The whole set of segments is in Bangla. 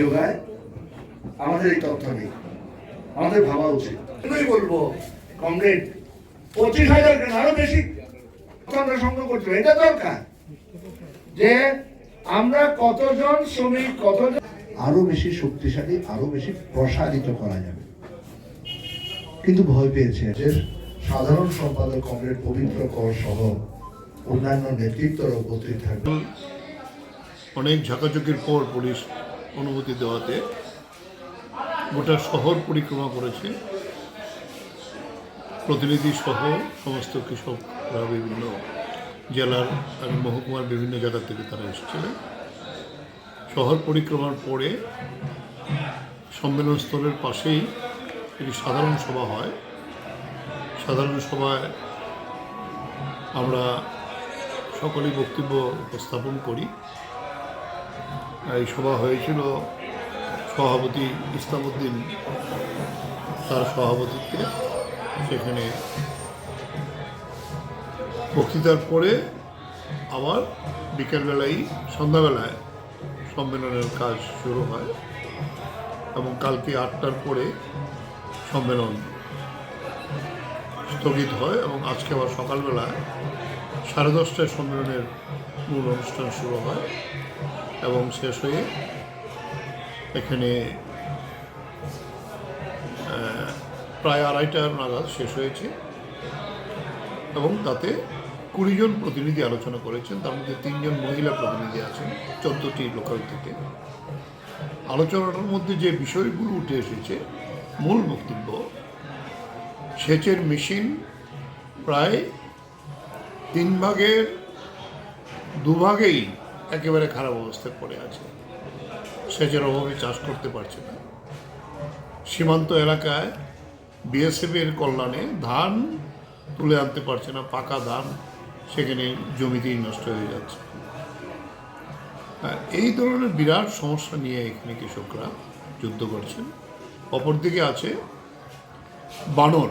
যোগায় আমাদের এই তথ্য নেই। আমাদের ভাবা উচিত। বলব, কমরেড, পঁচিশ হাজার কেন? আরও বেশি আমরা সংগ্রহ হবে। এটা দরকার যে আমরা কতজন শ্রমিক, কতজন আরও বেশি শক্তিশালী, আরও বেশি প্রসারিত করা যাবে। কিন্তু ভয় পেয়েছে যে সাধারণ সম্পাদক কমরেড পবিত্র কর সহ অন্যান্য নেতৃত্বরা উপস্থিত থাকবে। অনেক ঝাঁকাঝুঁকির পর পুলিশ অনুমতি দেওয়াতে গোটা শহর পরিক্রমা করেছে। প্রতিনিধি সহ সমস্ত কৃষকরা বিভিন্ন জেলার আর মহকুমার বিভিন্ন জায়গা থেকে তারা এসেছিলেন শহর পরিক্রমার পরে সম্মেলন স্থলের পাশেই একটি সাধারণ সভা হয়। সাধারণ সভায় আমরা সকলেই বক্তব্য উপস্থাপন করি। এই সভা হয়েছিল সভাপতি ইসলামউদ্দিন তার সভাপতিত্বে। সেখানে বক্তৃতার পরে আবার বিকেলবেলায় সন্ধ্যাবেলায় সম্মেলনের কাজ শুরু হয় এবং কালকে আটটার পরে সম্মেলন স্থগিত হয় এবং আজকে আবার সকালবেলায় সাড়ে দশটায় সম্মেলনের মূল অনুষ্ঠান শুরু হয় এবং শেষ হয়ে এখানে প্রায় আড়াইটার নাগাদ শেষ হয়েছে এবং তাতে কুড়িজন প্রতিনিধি আলোচনা করেছেন। তার মধ্যে তিনজন মহিলা প্রতিনিধি আছেন, চোদ্দটি লোকাল আলোচনাটার মধ্যে যে বিষয়গুলো উঠে এসেছে, মূল বক্তব্য, সেচের মেশিন প্রায় তিন ভাগের দুভাগেই একেবারে খারাপ অবস্থায় পড়ে আছে। সেচের অভাবে চাষ করতে পারছে না। সীমান্ত এলাকায় বিএসএফের কল্যাণে ধান তুলে আনতে পারছে না, পাকা ধান সেখানে জমিতেই নষ্ট হয়ে যাচ্ছে। এই ধরনের বিরাট সমস্যা নিয়ে এখানে কৃষকরা যুদ্ধ করছেন। অপরদিকে আছে বানর।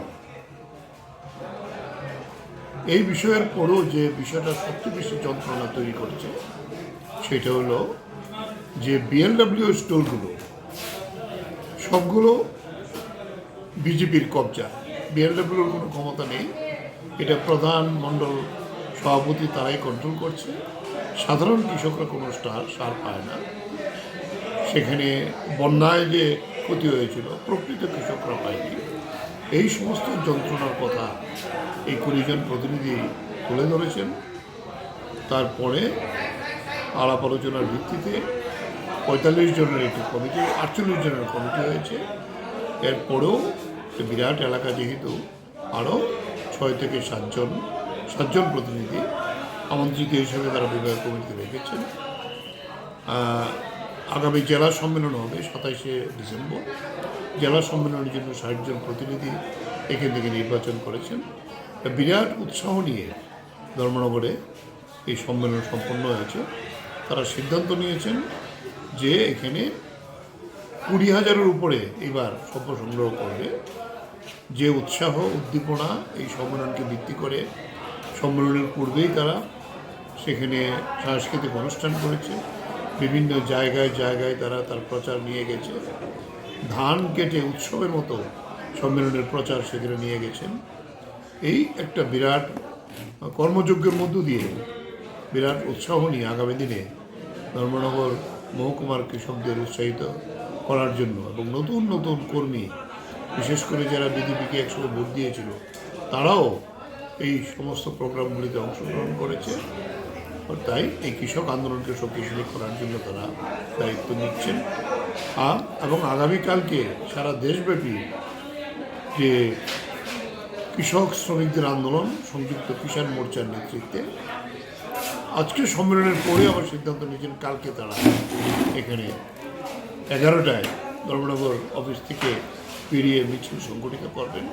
এই বিষয়ের পরেও যে বিষয়টা সবচেয়ে বেশি যন্ত্রণা তৈরি করছে, সেটা হলো যে বিএলডাব্লিউ স্টোরগুলো, সবগুলো বিজেপির কবজা। বিএলডাব্লিউর কোনো ক্ষমতা নেই। এটা প্রধান মণ্ডল সভাপতি তারাই কন্ট্রোল করছে। সাধারণ কৃষকরা কোনো স্টার সার পায় না। সেখানে বন্যায় যে ক্ষতি হয়েছিল, প্রকৃত কৃষকরা পায়নি। এই সমস্ত যন্ত্রণার কথা এই কুড়িজন প্রতিনিধি তুলে ধরেছেন। তারপরে আলাপ আলোচনার ভিত্তিতে পঁয়তাল্লিশ জনের একটি কমিটি, আটচল্লিশ জনের কমিটি হয়েছে। এরপরেও বিরাট এলাকা যেহেতু আরও ছয় থেকে সাতজন সাতজন প্রতিনিধি আমন্ত্রিত হিসেবে তারা বিভাগ কমিটিতে রেখেছেন। আগামী জেলা সম্মেলন হবে সাতাইশে ডিসেম্বর। জেলা সম্মেলনের জন্য ষাটজন প্রতিনিধি এখান থেকে নির্বাচন করেছেন। বিরাট উৎসাহ নিয়ে ধর্মনগরে এই সম্মেলন সম্পন্ন হয়েছে। তারা সিদ্ধান্ত নিয়েছেন যে এখানে কুড়ি হাজারের উপরে এবার সভ্য সংগ্রহ করবে। যে উৎসাহ, উদ্দীপনা এই সম্মেলনকে ভিত্তি করে সম্মেলনের পূর্বেই তারা সেখানে সাংস্কৃতিক অনুষ্ঠান করেছে। বিভিন্ন জায়গায় জায়গায় তারা তার প্রচার নিয়ে গেছে। ধান কেটে উৎসবের মতো সম্মেলনের প্রচার সেখানে নিয়ে গেছেন। এই একটা বিরাট কর্মযজ্ঞের মধ্য দিয়ে বিরাট উৎসাহ নিয়ে আগামী দিনে ধর্মনগর মহকুমার কৃষকদের উৎসাহিত করার জন্য এবং নতুন নতুন কর্মী, বিশেষ করে যারা বিজেপিকে একসঙ্গে ভোট দিয়েছিল, তারাও এই সমস্ত প্রোগ্রামগুলিতে অংশগ্রহণ করেছে। তাই এই কৃষক আন্দোলনকে শক্তিশালী করার জন্য তারা দায়িত্ব নিচ্ছেন। এবং আগামীকালকে সারা দেশব্যাপী যে কৃষক শ্রমিকদের আন্দোলন, সংযুক্ত কিষাণ মোর্চার নেতৃত্বে, আজকে সম্মেলনের পরে আবার সিদ্ধান্ত নিয়েছেন কালকে তারা। এখানে এগারোটায় ধর্মনগর অফিস থেকে পেরিয়ে মিছিল সংগঠিত করবেন।